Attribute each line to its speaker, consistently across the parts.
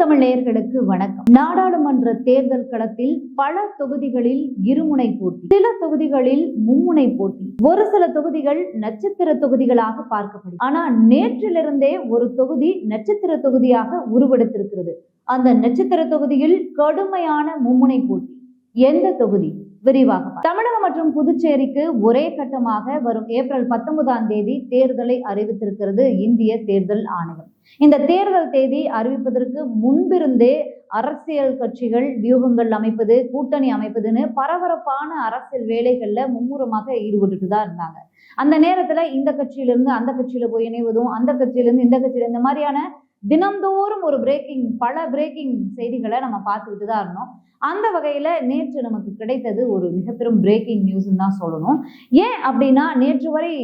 Speaker 1: தமிழ் நேயர்களுக்கு வணக்கம். நாடாளுமன்ற தேர்தல் களத்தில் பல தொகுதிகளில் இருமுனை போட்டி சில தொகுதிகளில் மும்முனை போட்டி ஒரு சில தொகுதிகள் நட்சத்திர தொகுதிகளாக பார்க்கப்படும் ஆனா நேற்றிலிருந்தே ஒரு தொகுதி நட்சத்திர தொகுதியாக உருவெடுத்திருக்கிறது. அந்த நட்சத்திர தொகுதியில் கடுமையான மும்முனை போட்டி. எந்த தொகுதி? விரிவாக தமிழகம் மற்றும் புதுச்சேரிக்கு ஒரே கட்டமாக வரும் ஏப்ரல் பத்தொன்பதாம் தேதி தேர்தலை அறிவித்திருக்கிறது இந்திய தேர்தல் ஆணையம். இந்த தேர்தல் தேதி அறிவிப்பதற்கு முன்பிருந்தே அரசியல் கட்சிகள் வியூகங்கள் அமைப்பது கூட்டணி அமைப்பதுன்னு பரபரப்பான அரசியல் வேலைகள்ல மும்முரமாக ஈடுபட்டுட்டு தான் இருந்தாங்க. அந்த நேரத்துல இந்த கட்சியிலிருந்து அந்த கட்சியில போய் இணைவதும் அந்த கட்சியிலிருந்து இந்த கட்சியில இந்த மாதிரியான தினந்தோறும் ஒரு பிரேக்கிங் பல பிரேக்கிங் செய்திகளை நம்ம பார்த்துக்கிட்டு தான் இருந்தோம். அந்த வகையில நேற்று நமக்கு கிடைத்தது ஒரு மிகப்பெரும் பிரேக்கிங் நியூஸ்ன்னு தான் சொல்லணும். ஏன் அப்படின்னா நேற்று வரை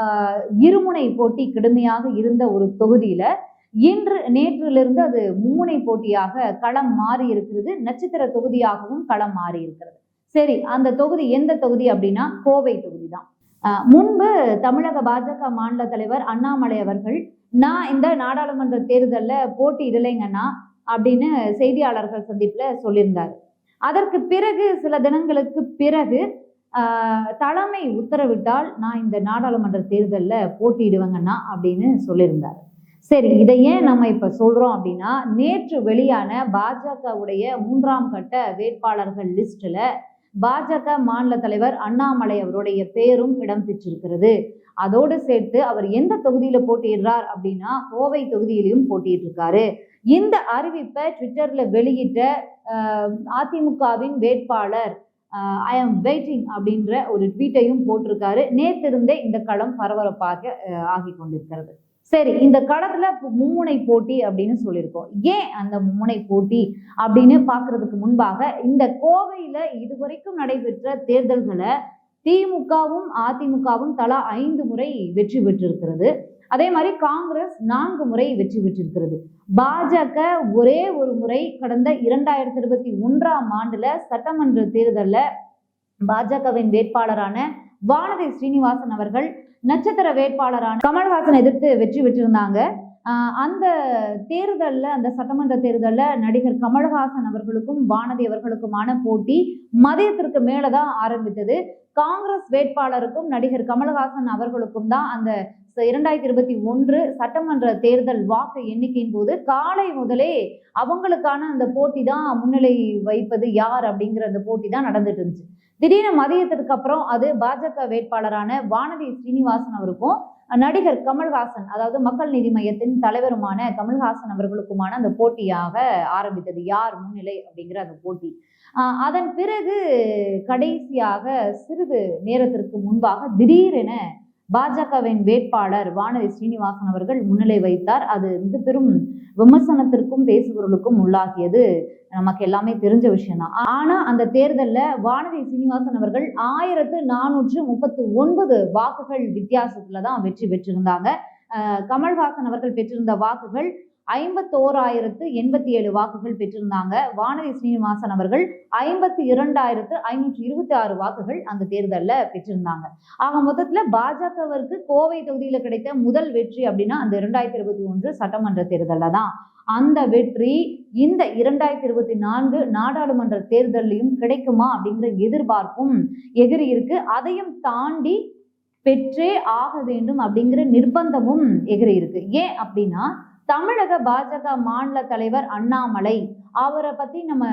Speaker 1: ஆஹ், இருமுனை போட்டி கடுமையாக இருந்த ஒரு தொகுதியில இன்று நேற்றிலிருந்து அது மும்முனை போட்டியாக களம் மாறி இருக்கிறது நட்சத்திர தொகுதியாகவும் களம் மாறி இருக்கிறது. சரி அந்த தொகுதி எந்த தொகுதி அப்படின்னா கோவை தொகுதி தான். முன்பு தமிழக பாஜக மாநில தலைவர் அண்ணாமலை அவர்கள் நான் இந்த நாடாளுமன்ற தேர்தலில் போட்டியிடலைங்கன்னா அப்படின்னு செய்தியாளர்கள் சந்திப்பில் சொல்லியிருந்தார். அதற்கு பிறகு சில தினங்களுக்கு பிறகு தலைமை உத்தரவிட்டால் நான் இந்த நாடாளுமன்ற தேர்தலில் போட்டியிடுவேங்கன்னா அப்படின்னு சொல்லியிருந்தார். சரி இதை ஏன் நம்ம இப்போ சொல்கிறோம் அப்படின்னா நேற்று வெளியான பாஜகவுடைய மூன்றாம் கட்ட வேட்பாளர்கள் லிஸ்ட்டில் பாஜக மாநில தலைவர் அண்ணாமலை அவருடைய பெயரும் இடம்பெற்றிருக்கிறது அதோடு சேர்த்து அவர் எந்த தொகுதியில போட்டியிடுறார் அப்படின்னா கோவை தொகுதியிலையும் போட்டியிட்டு இருக்காரு இந்த அறிவிப்பை ட்விட்டர்ல வெளியிட்ட அதிமுகவின் வேட்பாளர் ஐ ஆம் வெயிட்டிங் அப்படின்ற ஒரு ட்வீட்டையும் போட்டிருக்காரு. நேத்திருந்தே இந்த களம் பரபரப்பாக ஆகி கொண்டிருக்கிறது. சரி இந்த களத்துல மும்முனை போட்டி அப்படின்னு சொல்லியிருக்கோம். ஏன் அந்த மும்முனை போட்டி அப்படின்னு பாக்குறதுக்கு முன்பாக இந்த கோவையில இதுவரைக்கும் நடைபெற்ற தேர்தல்களை திமுகவும் அதிமுகவும் தலா ஐந்து முறை வெற்றி பெற்றிருக்கிறது. அதே மாதிரி காங்கிரஸ் நான்கு முறை வெற்றி பெற்றிருக்கிறது. பாஜக ஒரே ஒரு முறை கடந்த இரண்டாயிரத்தி இருபத்தி ஒன்றாம் ஆண்டுல சட்டமன்ற தேர்தலில் பாஜகவின் வேட்பாளரான வானதி ஸ்ரீனிவாசன் அவர்கள் நட்சத்திர வேட்பாளரான கமல்ஹாசன் எதிர்த்து வெற்றி பெற்றிருந்தாங்க. அந்த தேர்தல்ல அந்த சட்டமன்ற தேர்தல்ல நடிகர் கமல்ஹாசன் அவர்களுக்கும் வானதி அவர்களுக்குமான போட்டி மதியத்திற்கு மேலதான் ஆரம்பித்தது. காங்கிரஸ் வேட்பாளருக்கும் நடிகர் கமல்ஹாசன் அவர்களுக்கும் தான் அந்த இரண்டாயிரத்தி இருபத்தி ஒன்று சட்டமன்ற தேர்தல் வாக்கு எண்ணிக்கையின் போது காலை முதலே அவங்களுக்கான அந்த போட்டி தான் முன்னிலை வைப்பது யார் அப்படிங்கிற அந்த போட்டி தான் நடந்துட்டு இருந்துச்சு. திடீர்னு மதியத்திற்கு அப்புறம் அது பாஜக வேட்பாளரான வானதி ஸ்ரீனிவாசன் அவருக்கும் நடிகர் கமல்ஹாசன் அதாவது மக்கள் நீதி மையத்தின் தலைவருமான கமல்ஹாசன் அவர்களுக்குமான அந்த போட்டியாக ஆரம்பித்தது. யார் முன்னிலை அப்படிங்கிற அந்த போட்டி. அதன் பிறகு கடைசியாக சிறிது நேரத்திற்கு முன்பாக திடீரென பாஜகவின் வேட்பாளர் வானதி ஸ்ரீனிவாசன் அவர்கள் முன்னிலை வைத்தார். அது மிக பெரும் விமர்சனத்திற்கும் பேசுபொருளுக்கும் உள்ளாகியது. நமக்கு எல்லாமே தெரிஞ்ச விஷயம்தான். ஆனா அந்த தேர்தலில் வானதி சீனிவாசன் அவர்கள் ஆயிரத்து நானூற்று முப்பத்து ஒன்பது வாக்குகள் வித்தியாசத்துல தான் வெற்றி பெற்றிருந்தாங்க. கமல்ஹாசன் அவர்கள் பெற்றிருந்த வாக்குகள் ஐம்பத்தோராயிரத்து எண்பத்தி ஏழு வாக்குகள் பெற்றிருந்தாங்க. வானதி ஸ்ரீனிவாசன் அவர்கள் ஐம்பத்தி இரண்டாயிரத்து ஐநூற்றி இருபத்தி ஆறு வாக்குகள் அந்த தேர்தலில் பெற்றிருந்தாங்க. ஆக மொத்தத்தில் பாஜகவிற்கு கோவை தொகுதியில் கிடைத்த முதல் வெற்றி அப்படின்னா அந்த இரண்டாயிரத்தி இருபத்தி ஒன்று சட்டமன்ற தேர்தலில் தான். அந்த வெற்றி இந்த இரண்டாயிரத்தி இருபத்தி நான்கு நாடாளுமன்ற தேர்தலையும் கிடைக்குமா அப்படிங்கிற எதிர்பார்ப்பும் எதிரி இருக்கு. அதையும் தாண்டி பெற்றே ஆக வேண்டும் அப்படிங்கிற நிர்பந்தமும் எகிரி இருக்கு. ஏன் அப்படின்னா தமிழக பாஜக மாநில தலைவர் அண்ணாமலை அவரை பத்தி நம்ம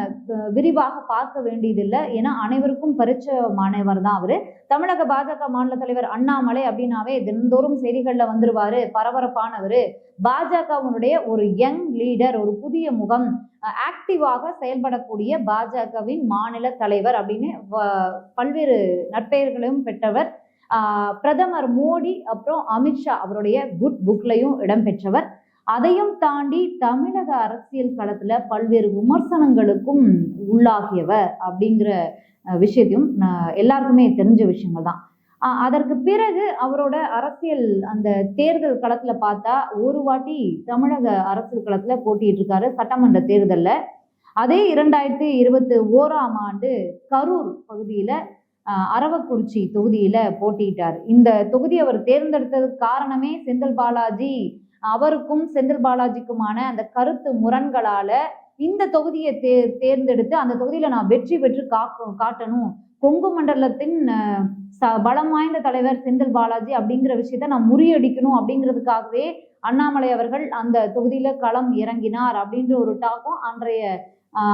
Speaker 1: விரிவாக பார்க்க வேண்டியதில்லை. ஏன்னா அனைவருக்கும் பரிச்சயமானவர் தான் அவரு. தமிழக பாஜக மாநில தலைவர் அண்ணாமலை அப்படின்னாவே தினந்தோறும் செய்திகள்ல வந்துருவாரு. பரபரப்பானவர். பாஜகவினுடைய ஒரு யங் லீடர் ஒரு புதிய முகம் ஆக்டிவாக செயல்படக்கூடிய பாஜகவின் மாநில தலைவர் அப்படின்னு வ- பல்வேறு நற்பெயர்களையும் பெற்றவர். பிரதமர் மோடி அப்புறம் அமித்ஷா அவருடைய குட் புக்லையும் இடம்பெற்றவர் அதையும் தாண்டி தமிழக அரசியல் களத்துல பல்வேறு விமர்சனங்களுக்கும் உள்ளாகியவர் அப்படிங்கிற விஷயத்தையும் எல்லாருக்குமே தெரிஞ்ச விஷயங்கள் தான் அதற்கு பிறகு அவரோட அரசியல் அந்த தேர்தல் களத்துல பார்த்தா ஒரு வாட்டி தமிழக அரசியல் களத்துல போட்டிட்டு இருக்காரு சட்டமன்ற தேர்தல்ல. அதே இரண்டாயிரத்தி இருபத்தி ஓராம் ஆண்டு கரூர் பகுதியில அரவக்குறிச்சி தொகுதியில போட்டியிட்டார். இந்த தொகுதி அவர் தேர்ந்தெடுத்ததுக்கு காரணமே செந்தில் பாலாஜி அவருக்கும் செந்தில் பாலாஜிக்குமான அந்த கருத்து முரண்களால இந்த தொகுதியை தே தேர்ந்தெடுத்து அந்த தொகுதியில நான் வெற்றி பெற்று காக்க காட்டணும். கொங்கு மண்டலத்தின் ச- பலம் வாய்ந்த தலைவர் செந்தில் பாலாஜி அப்படிங்கிற விஷயத்த நான் முறியடிக்கணும் அப்படிங்கிறதுக்காகவே அண்ணாமலை அவர்கள் அந்த தொகுதியில களம் இறங்கினார் அப்படின்ற ஒரு டாக்கும் அன்றைய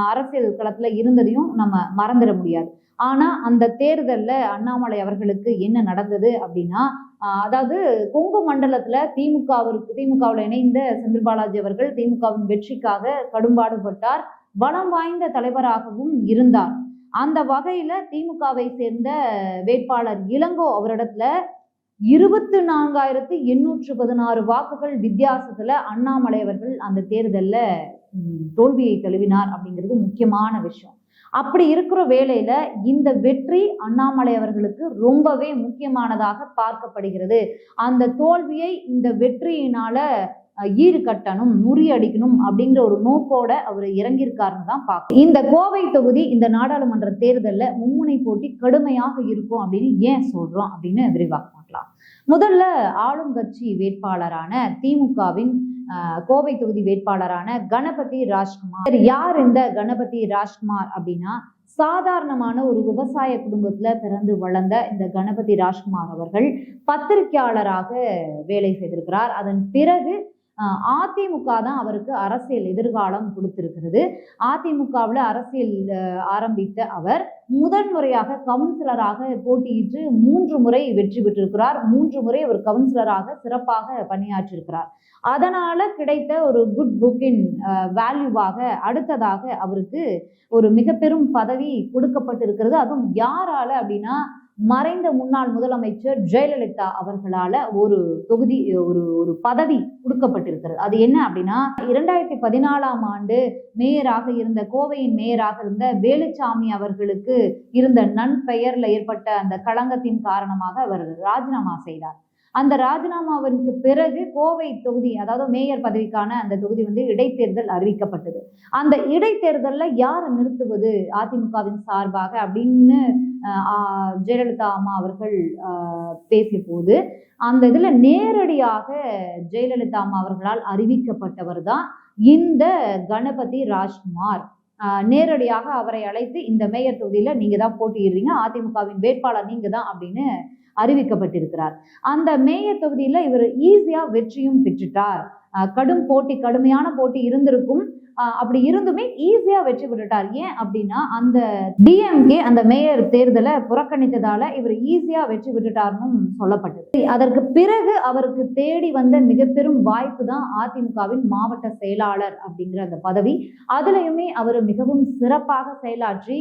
Speaker 1: அரசியல் களத்துல இருந்ததையும் நம்ம மறந்துட முடியாது. ஆனா அந்த தேர்தல்ல அண்ணாமலை அவர்களுக்கு என்ன நடந்தது அப்படின்னா அதாவது கொங்கு மண்டலத்துல திமுகவிற்கு திமுகவில் இணைந்த செந்தில் பாலாஜி அவர்கள் திமுகவின் வெற்றிக்காக கடும்பாடுபட்டார் பலம் வாய்ந்த தலைவராகவும் இருந்தார். அந்த வகையில திமுகவை சேர்ந்த வேட்பாளர் இளங்கோ அவரிடத்துல இருபத்து நான்காயிரத்து எண்ணூற்று பதினாறு வாக்குகள் வித்தியாசத்துல அண்ணாமலை அவர்கள் அந்த தேர்தல்ல தோல்வியை தழுவினார் அப்படிங்கிறது முக்கியமான விஷயம். அப்படி இருக்கிற வேலையில இந்த வெற்றி அண்ணாமலை அவர்களுக்கு ரொம்பவே முக்கியமானதாக பார்க்கப்படுகிறது. அந்த தோல்வியை இந்த வெற்றியினால ஈடு கட்டணும் முறியடிக்கணும் அப்படிங்கிற ஒரு நோக்கோட அவர் இறங்கியிருக்காருன்னு தான் பார்க்கணும். இந்த கோவை தொகுதி இந்த நாடாளுமன்ற தேர்தலில் மும்முனை போட்டி கடுமையாக இருக்கும் அப்படின்னு ஏன் சொல்றோம் அப்படின்னு விரிவாக பார்க்கலாம். முதல்ல ஆளும் கட்சி வேட்பாளரான திமுகவின் கோவை தொகுதி வேட்பாளரான கணபதி ராஜ்குமார். யார் இந்த கணபதி ராஜ்குமார் அப்படின்னா சாதாரணமான ஒரு விவசாய குடும்பத்துல பிறந்து வளர்ந்த இந்த கணபதி ராஜ்குமார் அவர்கள் பத்திரிகையாளராக வேலை செய்திருக்கிறார். அதன் பிறகு அதிமுக தான் அவருக்கு அரசியல் எதிர்காலம் கொடுத்திருக்கிறது. அதிமுகவில் அரசியல் ஆரம்பித்த அவர் முதன்முறையாக கவுன்சிலராக போட்டியிட்டு மூன்று முறை வெற்றி பெற்றிருக்கிறார். மூன்று முறை அவர் கவுன்சிலராக சிறப்பாக பணியாற்றியிருக்கிறார் அதனால கிடைத்த ஒரு குட் புக்கின் வேல்யூவாக அடுத்ததாக அவருக்கு ஒரு மிக பெரும் பதவி கொடுக்கப்பட்டிருக்கிறது. அதுவும் யாரால அப்படின்னா மறைந்த முன்னாள் முதலமைச்சர் ஜெயலலிதா அவர்களால ஒரு தொகுதி ஒரு ஒரு பதவி கொடுக்கப்பட்டிருக்கிறது. அது என்ன அப்படின்னா இரண்டாயிரத்தி பதினாலாம் ஆண்டு மேயராக இருந்த கோவையின் மேயராக இருந்த வேலுச்சாமி அவர்களுக்கு இருந்த நன்பெயர்ல ஏற்பட்ட அந்த களங்கத்தின் காரணமாக அவர் ராஜினாமா செய்தார். அந்த ராஜினாமாவிற்கு பிறகு கோவை தொகுதி அதாவது மேயர் பதவிக்கான அந்த தொகுதி வந்து இடைத்தேர்தல் அறிவிக்கப்பட்டது. அந்த இடைத்தேர்தலில் யாரை நிறுத்துவது அதிமுகவின் சார்பாக அப்படின்னு ஜெயலலிதா அம்மா அவர்கள் பேசிய போது அந்த இதில் நேரடியாக ஜெயலலிதா அம்மா அவர்களால் அறிவிக்கப்பட்டவர் தான் இந்த கணபதி ராஜ்குமார். நேரடியாக அவரை அழைத்து இந்த மேயர் தொகுதியில் நீங்கள் தான் போட்டியிடுறீங்க அதிமுகவின் வேட்பாளர் நீங்கள் தான் அப்படின்னு அறிவிக்கப்பட்டிருக்கிறார். அந்த மேயர் தொகுதியில் இவர் ஈஸியாக வெற்றியும் பெற்றுட்டார். கடும் போட்டி கடுமையான போட்டி இருந்திருக்கும். அப்படி இருந்துமே ஈஸியா வெற்றி பெற்றுட்டார். ஏன் அப்படின்னா அந்த டிஎம்கே அந்த மேயர் தேர்தலை புறக்கணித்ததால இவர் ஈஸியா வெற்றி பெற்றுட்டார்னும் சொல்லப்பட்டது. அதற்கு பிறகு அவருக்கு தேடி வந்த மிக பெரும் வாய்ப்பு தான் அதிமுகவின் மாவட்ட செயலாளர் அப்படிங்கிற அந்த பதவி. அதுலயுமே அவர் மிகவும் சிறப்பாக செயலாற்றி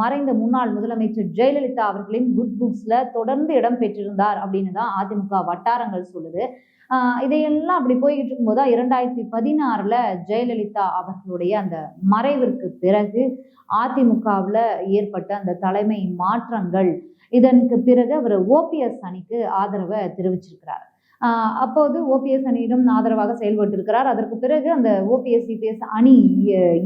Speaker 1: மறைந்த முன்னாள் முதலமைச்சர் ஜெயலலிதா அவர்களின் குட் புக்ஸ்ல தொடர்ந்து இடம் பெற்றிருந்தார் அப்படின்னு தான் அதிமுக வட்டாரங்கள் சொல்லுது. இதையெல்லாம் அப்படி போய்கிட்டு இருக்கும்போது இரண்டாயிரத்தி பதினாறுல ஜெயலலிதா அவர்களுடைய அந்த மறைவிற்கு பிறகு அதிமுகவில் ஏற்பட்ட அந்த தலைமை மாற்றங்கள் இதற்கு பிறகு அவர் ஓபிஎஸ் அணிக்கு ஆதரவை தெரிவிச்சிருக்கிறார். அப்போது ஓபிஎஸ் அணியிடம் ஆதரவாக செயல்பட்டு இருக்கிறார் அதற்கு பிறகு அந்த ஓபிஎஸ் சிபிஎஸ் அணி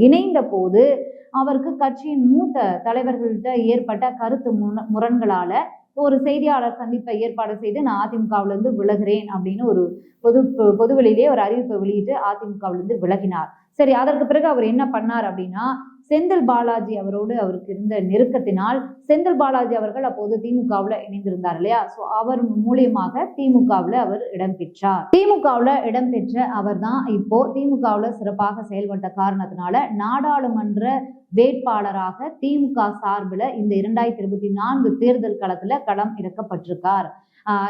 Speaker 1: இணைந்த போது அவருக்கு கட்சியின் மூத்த தலைவர்கள்ட்ட ஏற்பட்ட கருத்து முரண்களால ஒரு செய்தியாளர் சந்திப்பை ஏற்பாடு செய்து நான் அதிமுகவிலிருந்து இருந்து விலகுறேன் அப்படின்னு ஒரு பொது பொதுவெளியிலே ஒரு அறிவிப்பை வெளியிட்டு அதிமுகவிலிருந்து விலகினார். சரி அதற்கு பிறகு அவர் என்ன பண்ணார் அப்படின்னா செந்தில் பாலாஜி அவரோடு அவருக்கு இருந்த நெருக்கத்தினால் செந்தில் பாலாஜி அவர்கள் அப்போது திமுகவுல இணைந்திருந்தார் இல்லையா? சோ அவர் மூலியமாக திமுகவுல அவர் இடம்பெற்றார் திமுகவுல இடம்பெற்ற அவர் தான் இப்போ திமுகவுல சிறப்பாக செயல்பட்ட காரணத்தினால நாடாளுமன்ற வேட்பாளராக திமுக சார்பில் இந்த இரண்டாயிரத்தி இருபத்தி நான்கு தேர்தல் களத்துல களம் இறக்கப்பட்டிருக்கார்.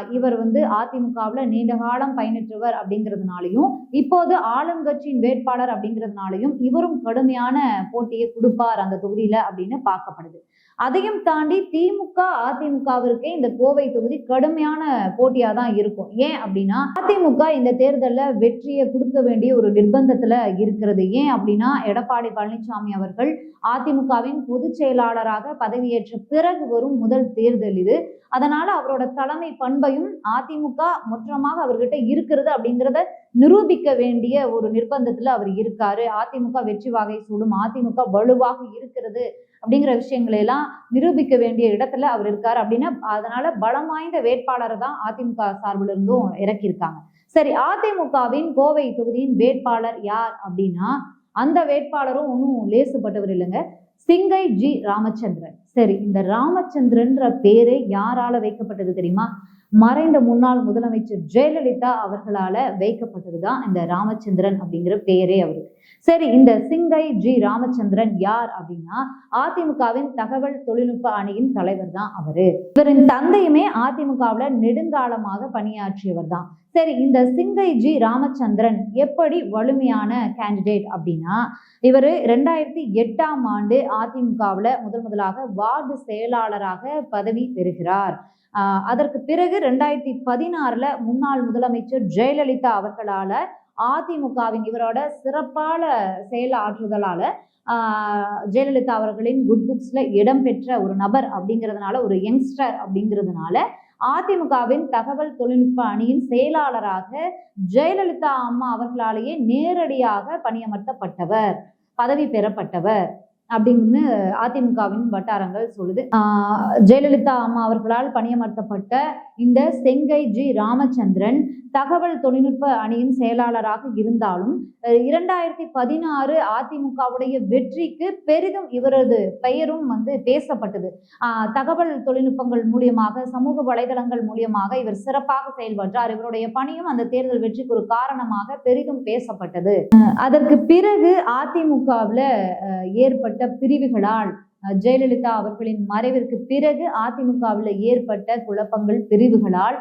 Speaker 1: இவர் வந்து அதிமுகவில் நீண்ட காலம் பயணிற்றவர் அப்படிங்கிறதுனாலையும் இப்போது ஆளுங்கட்சியின் வேட்பாளர் அப்படிங்கிறதுனாலையும் இவரும் கடுமையான போட்டியை கொடுப்பார் அந்த தொகுதியில அப்படின்னு பார்க்கப்படுது. அதையும் தாண்டி திமுக அதிமுகவிற்கே இந்த கோவை தொகுதி கடுமையான போட்டியா தான் இருக்கும். ஏன் அப்படின்னா அதிமுக இந்த தேர்தலில் வெற்றியை கொடுக்க வேண்டிய ஒரு நிர்பந்தத்துல இருக்கிறது. ஏன் அப்படின்னா எடப்பாடி பழனிசாமி அவர்கள் அதிமுகவின் பொதுச் செயலாளராக பதவியேற்ற பிறகு வரும் முதல் தேர்தல் இது. அதனால அவரோட தலைமை பண்பையும் அதிமுக மொத்தமாக அவர்கிட்ட இருக்கிறது அப்படிங்கிறத நிரூபிக்க வேண்டிய ஒரு நிர்பந்தத்துல அவர் இருக்காரு. அதிமுக வெற்றி வாகை சூடும் அதிமுக வலுவாக இருக்கிறது அப்படிங்கிற விஷயங்களை எல்லாம் நிரூபிக்க வேண்டிய இடத்துல அவர் இருக்காரு அப்படின்னா அதனால பலம் வாய்ந்த வேட்பாளரை தான் அதிமுக சார்பில் இருந்தும் இறக்கியிருக்காங்க. சரி அதிமுகவின் கோவை தொகுதியின் வேட்பாளர் யார் அப்படின்னா அந்த வேட்பாளரும் ஒன்றும் லேசுப்பட்டவர் இல்லைங்க. சிங்கை ஜி ராமச்சந்திரன். சரி இந்த ராமச்சந்திரன்ற பேரு யாரால வைக்கப்பட்டது தெரியுமா? மறைந்த முன்னாள் முதலமைச்சர் ஜெயலலிதா அவர்களால வைக்கப்பட்டதுதான் இந்த ராமச்சந்திரன் அப்படிங்கிற பெயரே அவருக்கு சரி இந்த சிங்கை ஜி ராமச்சந்திரன் யார் அப்படின்னா அதிமுகவின் தகவல் தொழில்நுட்ப அணியின் தலைவர் தான் அவரு. இவரின் தந்தையுமே அதிமுகவுல நெடுங்காலமாக பணியாற்றியவர் தான் சரி இந்த சிங்கை ஜி ராமச்சந்திரன் எப்படி வலிமையான கேண்டிடேட் அப்படின்னா இவர் ரெண்டாயிரத்தி எட்டாம் ஆண்டு அதிமுகவில் முதல் முதலாக வார்டு செயலாளராக பதவி பெறுகிறார். அதற்கு பிறகு ரெண்டாயிரத்தி பதினாறுல முன்னாள் முதலமைச்சர் ஜெயலலிதா அவர்களால அதிமுகவின் இவரோட சிறப்பான செயல் ஆற்றுதலால ஜெயலலிதா அவர்களின் குட் புக்ஸ்ல இடம்பெற்ற ஒரு நபர் அப்படிங்கிறதுனால ஒரு யங்ஸ்டர் அப்படிங்கிறதுனால அதிமுகவின் தகவல் தொழில்நுட்ப அணியின் செயலாளராக ஜெயலலிதா அம்மா அவர்களாலேயே நேரடியாக பணியமர்த்தப்பட்டவர் பதவி பெறப்பட்டவர். அப்படின்னு அதிமுகவின் வட்டாரங்கள் சொல்லுது. ஜெயலலிதா அம்மா அவர்களால் பணியமர்த்தப்பட்ட இந்த செங்கை ஜி ராமச்சந்திரன் தகவல் தொழில்நுட்ப அணியின் செயலாளராக இருந்தாலும் இரண்டாயிரத்தி பதினாறு அதிமுகவுடைய வெற்றிக்கு பெரிதும் இவரது பெயரும் வந்து பேசப்பட்டது. தகவல் தொழில்நுட்பங்கள் மூலியமாக சமூக வலைதளங்கள் மூலியமாக இவர் சிறப்பாக செயல்பட்டார். இவருடைய பணியும் அந்த தேர்தல் வெற்றிக்கு ஒரு காரணமாக பெரிதும் பேசப்பட்டது. அதற்கு பிறகு அதிமுகவில் ஏற்பட்ட பிரிவுகளால் ஜெயலலிதா அவர்களின் மறைவிற்கு பிறகு அதிமுகவில் ஏற்பட்ட குழப்பங்கள் பிரிவுகளால்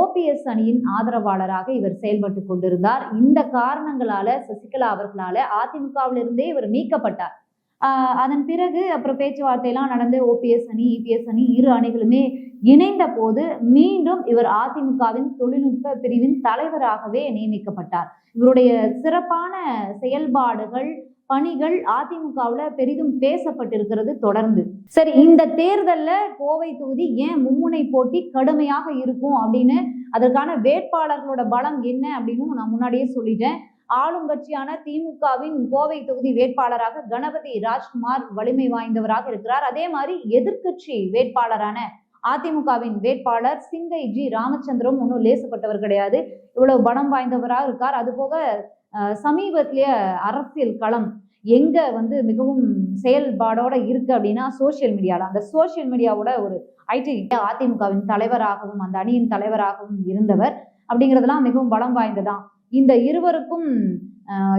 Speaker 1: ஓபிஎஸ் அணியின் ஆதரவாளராக இவர் செயல்பட்டு கொண்டிருந்தார். இந்த காரணங்களால சசிகலா அவர்களால அதிமுகவிலிருந்தே இவர் நீக்கப்பட்டார். அதன் பிறகு அப்புறம் பேச்சுவார்த்தையெல்லாம் நடந்து ஓபிஎஸ் அணி இபிஎஸ் அணி இரு அணிகளுமே இணைந்த போது மீண்டும் இவர் அதிமுகவின் தொழில்நுட்ப பிரிவின் தலைவராகவே நியமிக்கப்பட்டார். இவருடைய சிறப்பான செயல்பாடுகள் பணிகள் அதிமுகவில் பெரிதும் பேசப்பட்டிருக்கிறது தொடர்ந்து. சரி இந்த தேர்தல்ல கோவை தொகுதி ஏன் மும்முனை போட்டி கடுமையாக இருக்கும் அப்படின்னு அதற்கான வேட்பாளர்களோட பலம் என்ன அப்படின்னு நான் முன்னாடியே சொல்லிட்டேன். ஆளுங்கட்சியான திமுகவின் கோவை தொகுதி வேட்பாளராக கணபதி ராஜ்குமார் வலிமை வாய்ந்தவராக இருக்கிறார். அதே மாதிரி எதிர்க்கட்சி வேட்பாளரான அதிமுகவின் வேட்பாளர் சிங்கை ஜி ராமச்சந்திரம் ஒன்றும் லேசுப்பட்டவர் கிடையாது. இவ்வளவு பலம் வாய்ந்தவராக இருக்கார். அதுபோக போக சமீபத்திய அரசியல் களம் எங்க வந்து மிகவும் செயல்பாடோட இருக்கு அப்படின்னா சோஷியல் மீடியால. அந்த சோஷியல் மீடியாவோட ஒரு ஐடி அதிமுகவின் தலைவராகவும் அந்த அணியின் தலைவராகவும் இருந்தவர். அப்படிங்கிறதெல்லாம் மிகவும் பலம் வாய்ந்ததான். இந்த இருவருக்கும்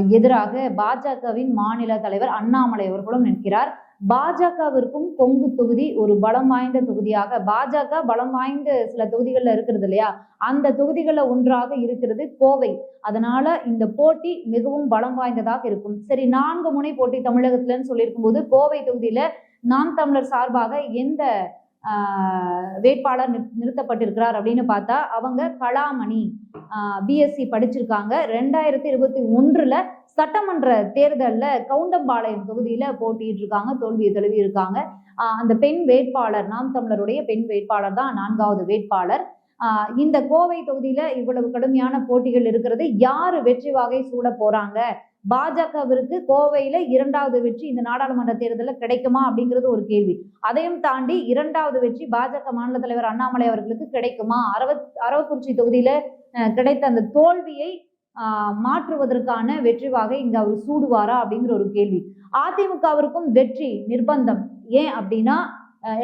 Speaker 1: எதிராக பாஜகவின் மாநில தலைவர் அண்ணாமலை அவர்களும் நிற்கிறார். பாஜகவிற்கும் கொங்கு தொகுதி ஒரு பலம் வாய்ந்த தொகுதியாக பாஜக பலம் வாய்ந்த சில தொகுதிகளில் இருக்கிறது இல்லையா? அந்த தொகுதிகளில் ஒன்றாக இருக்கிறது கோவை. அதனால இந்த போட்டி மிகவும் பலம் வாய்ந்ததாக இருக்கும். சரி நான்கு முனை போட்டி தமிழகத்துலன்னு சொல்லியிருக்கும் போது கோவை தொகுதியில நாம் தமிழர் சார்பாக எந்த வேட்பாளர் நிறு- நிறுத்தப்பட்டிருக்கிறார் அப்படின்னு பார்த்தா அவங்க கலாமணி பிஎஸ்சி படிச்சிருக்காங்க. ரெண்டாயிரத்தி இருபத்தி ஒன்றுல சட்டமன்ற தேர்தலில் கவுண்டம்பாளையம் தொகுதியில் போட்டிட்டு இருக்காங்க தோல்வியை தழுவி இருக்காங்க அந்த பெண் வேட்பாளர் நாம் தமிழருடைய பெண் வேட்பாளர் தான் நான்காவது வேட்பாளர். இந்த கோவை தொகுதியில இவ்வளவு கடுமையான போட்டிகள் இருக்கிறது. யாரு வெற்றி வாகை சூட போறாங்க? பாஜகவிற்கு கோவையில இரண்டாவது வெற்றி இந்த நாடாளுமன்ற தேர்தலில் கிடைக்குமா அப்படிங்கிறது ஒரு கேள்வி. அதையும் தாண்டி இரண்டாவது வெற்றி பாஜக மாநில தலைவர் அண்ணாமலை அவர்களுக்கு கிடைக்குமா? அரவத் அரவக்குறிச்சி தொகுதியில கிடைத்த அந்த தோல்வியை மாற்றுவதற்கான வெற்றி வாகை இங்க அவர் சூடுவாரா அப்படிங்கிற ஒரு கேள்வி. அதிமுகவிற்கும் வெற்றி நிர்பந்தம். ஏன் அப்படின்னா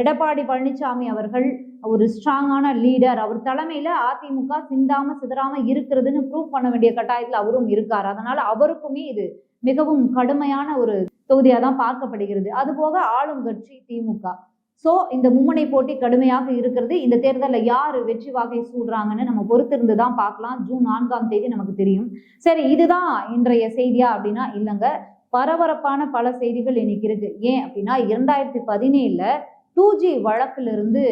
Speaker 1: எடப்பாடி பழனிசாமி அவர்கள் ஒரு ஸ்ட்ராங்கான லீடர். அவர் தலைமையில அதிமுக சிந்தாம சிதறாம இருக்கிறதுன்னு ப்ரூவ் பண்ண வேண்டிய கட்டாயத்தில் அவரும் இருக்கார். அதனால அவருக்குமே இது மிகவும் கடுமையான ஒரு தொகுதியாக தான் பார்க்கப்படுகிறது. அதுபோக ஆளும் கட்சி திமுக. ஸோ இந்த மும்முனை போட்டி கடுமையாக இருக்கிறது. இந்த தேர்தலில் யார் வெற்றி வாகை சூடுறாங்கன்னு நம்ம பொறுத்திருந்து தான் பார்க்கலாம். ஜூன் நான்காம் தேதி நமக்கு தெரியும். சரி இதுதான் இன்றைய செய்தியா அப்படின்னா இல்லைங்க. பரபரப்பான பல செய்திகள் இன்னைக்கு இருக்கு. ஏன் அப்படின்னா இரண்டாயிரத்தி பதினேழுல டூ ஜி வழக்கிலிருந்து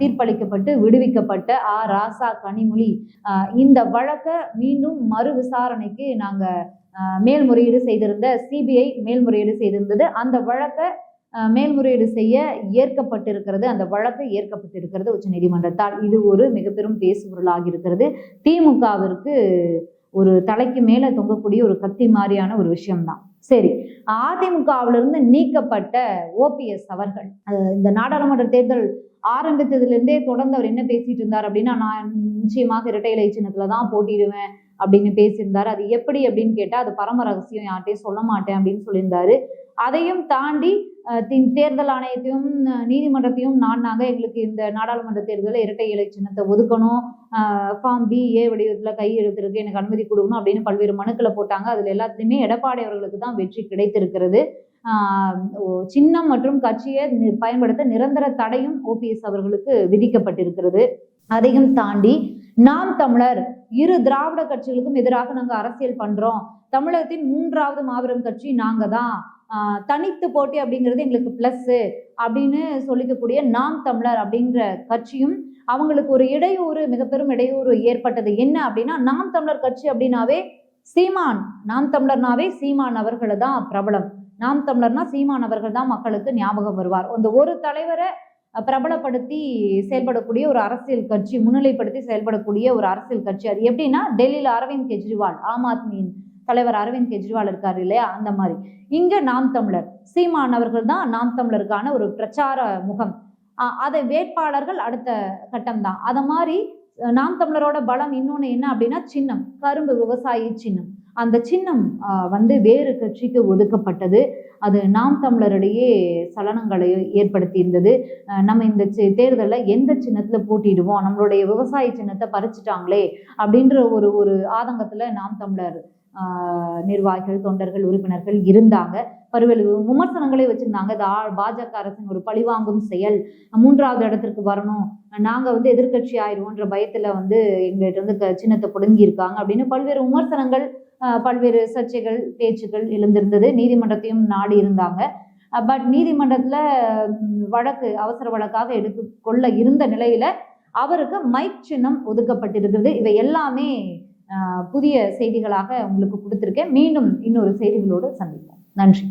Speaker 1: தீர்ப்பளிக்கப்பட்டு விடுவிக்கப்பட்ட ஆ ராசா கனிமொழி. இந்த வழக்கை மீண்டும் மறு விசாரணைக்கு நாங்கள் மேல்முறையீடு செய்திருந்த சிபிஐ மேல்முறையீடு செய்திருந்தது. அந்த வழக்கை மேல்முறையீடு செய்ய ஏற்கப்பட்டிருக்கிறது. அந்த வழக்கு ஏற்கப்பட்டிருக்கிறது உச்சநீதிமன்றத்தால். இது ஒரு மிக பெரும் பேசுபொருளாகி இருக்கிறது திமுகவிற்கு ஒரு தலைக்கு மேல தொங்கக்கூடிய ஒரு கத்தி மாதிரியான ஒரு விஷயம்தான். சரி அதிமுகவிலிருந்து நீக்கப்பட்ட ஓபிஎஸ் அவர்கள் இந்த நாடாளுமன்ற தேர்தல் ஆரம்பித்ததிலிருந்தே தொடர்ந்து அவர் என்ன பேசிட்டு இருந்தார் அப்படின்னா நான் நிச்சயமாக இரட்டை இலை தான் போட்டிடுவேன் அப்படின்னு பேசியிருந்தாரு. அது எப்படி அப்படின்னு கேட்டா அது பரம ரகசியம் யார்கிட்டயும் சொல்ல மாட்டேன் அப்படின்னு சொல்லியிருந்தாரு. அதையும் தாண்டி தேர்தல் ஆணையத்தையும் நீதிமன்றத்தையும் நீதிமன்றத்தையும் நாடினாங்க எங்களுக்கு இந்த நாடாளுமன்ற தேர்தலில் இரட்டை இலை சின்னத்தை ஒதுக்கணும். ஃபார்ம் பி ஏ வடிவத்தில் கையெழுத்திருக்கு எனக்கு அனுமதி கொடுக்கணும் அப்படின்னு பல்வேறு மனுக்களை போட்டாங்க. அதில் எல்லாத்துலேயுமே எடப்பாடி அவர்களுக்கு தான் வெற்றி கிடைத்திருக்கிறது. சின்னம் மற்றும் கட்சியை பயன்படுத்த நிரந்தர தடையும் ஓபிஎஸ் அவர்களுக்கு விதிக்கப்பட்டிருக்கிறது. அதையும் தாண்டி நாம் தமிழர் இரு திராவிட கட்சிகளுக்கும் எதிராக நாங்கள் அரசியல் பண்றோம். தமிழகத்தின் மூன்றாவது மாபெரும் கட்சி நாங்க தான் தனித்து போட்டி அப்படிங்கிறது எங்களுக்கு பிளஸ் அப்படின்னு சொல்லிக்கக்கூடிய நாம் தமிழர் அப்படிங்கிற கட்சியும் அவங்களுக்கு ஒரு இடையூறு மிக பெரும் இடையூறு ஏற்பட்டது. என்ன அப்படின்னா நாம் தமிழர் கட்சி அப்படின்னாவே சீமான். நாம் தமிழர்னாவே சீமான் அவர்களை தான் பிரபலம். நாம் தமிழர்னா சீமான் அவர்கள் தான் மக்களுக்கு ஞாபகம் வருவார். அந்த ஒரு தலைவரை பிரபலப்படுத்தி செயல்படக்கூடிய ஒரு அரசியல் கட்சி முன்னிலைப்படுத்தி செயல்படக்கூடிய ஒரு அரசியல் கட்சி. அது எப்படின்னா டெல்லியில அரவிந்த் கெஜ்ரிவால் ஆம் ஆத்மியின் தலைவர் அரவிந்த் கெஜ்ரிவால் இருக்காரு இல்லையா? அந்த மாதிரி. இங்க நாம் தமிழர். சீமான் அவர்கள் தான் நாம் தமிழருக்கான ஒரு பிரச்சார முகம். அதை வேட்பாளர்கள் அடுத்த கட்டம் தான். அத மாதிரி நாம் தமிழரோட பலம் இன்னொன்னு என்ன அப்படின்னா சின்னம். கரும்பு விவசாயி சின்னம். அந்த சின்னம் வந்து வேறு கட்சிக்கு ஒதுக்கப்பட்டது. அது நாம் தமிழரிடையே சலனங்களை ஏற்படுத்தி இருந்தது நம்ம இந்த சி- எந்த சின்னத்துல போட்டிடுவோம் நம்மளுடைய விவசாய சின்னத்தை பறிச்சிட்டாங்களே அப்படின்ற ஒரு ஒரு ஆதங்கத்துல நாம் தமிழர் நிர்வாகிகள் தொண்டர்கள் உறுப்பினர்கள் இருந்தாங்க. பருவல் விமர்சனங்களே வச்சிருந்தாங்க. பாஜக அரசின் ஒரு பழிவாங்கும் செயல். மூன்றாவது இடத்திற்கு வரணும். நாங்க வந்து எதிர்க்கட்சி ஆயிடுவோன்ற பயத்துல வந்து எங்கள்கிட்ட இருந்து சின்னத்தை புடுங்கியிருக்காங்க அப்படின்னு பல்வேறு விமர்சனங்கள் பல்வேறு சர்ச்சைகள் பேச்சுக்கள் எழுந்திருந்தது. நீதிமன்றத்தையும் நாடி இருந்தாங்க. பட் நீதிமன்றத்துல வழக்கு அவசர வழக்காக எடுத்து கொள்ள இருந்த நிலையில அவருக்கு மைக் சின்னம் ஒதுக்கப்பட்டிருக்கிறது இவை எல்லாமே புதிய செய்திகளாக உங்களுக்கு கொடுத்துருக்கேன். மீண்டும் இன்னொரு செய்திகளோடு சந்திப்போம். நன்றி.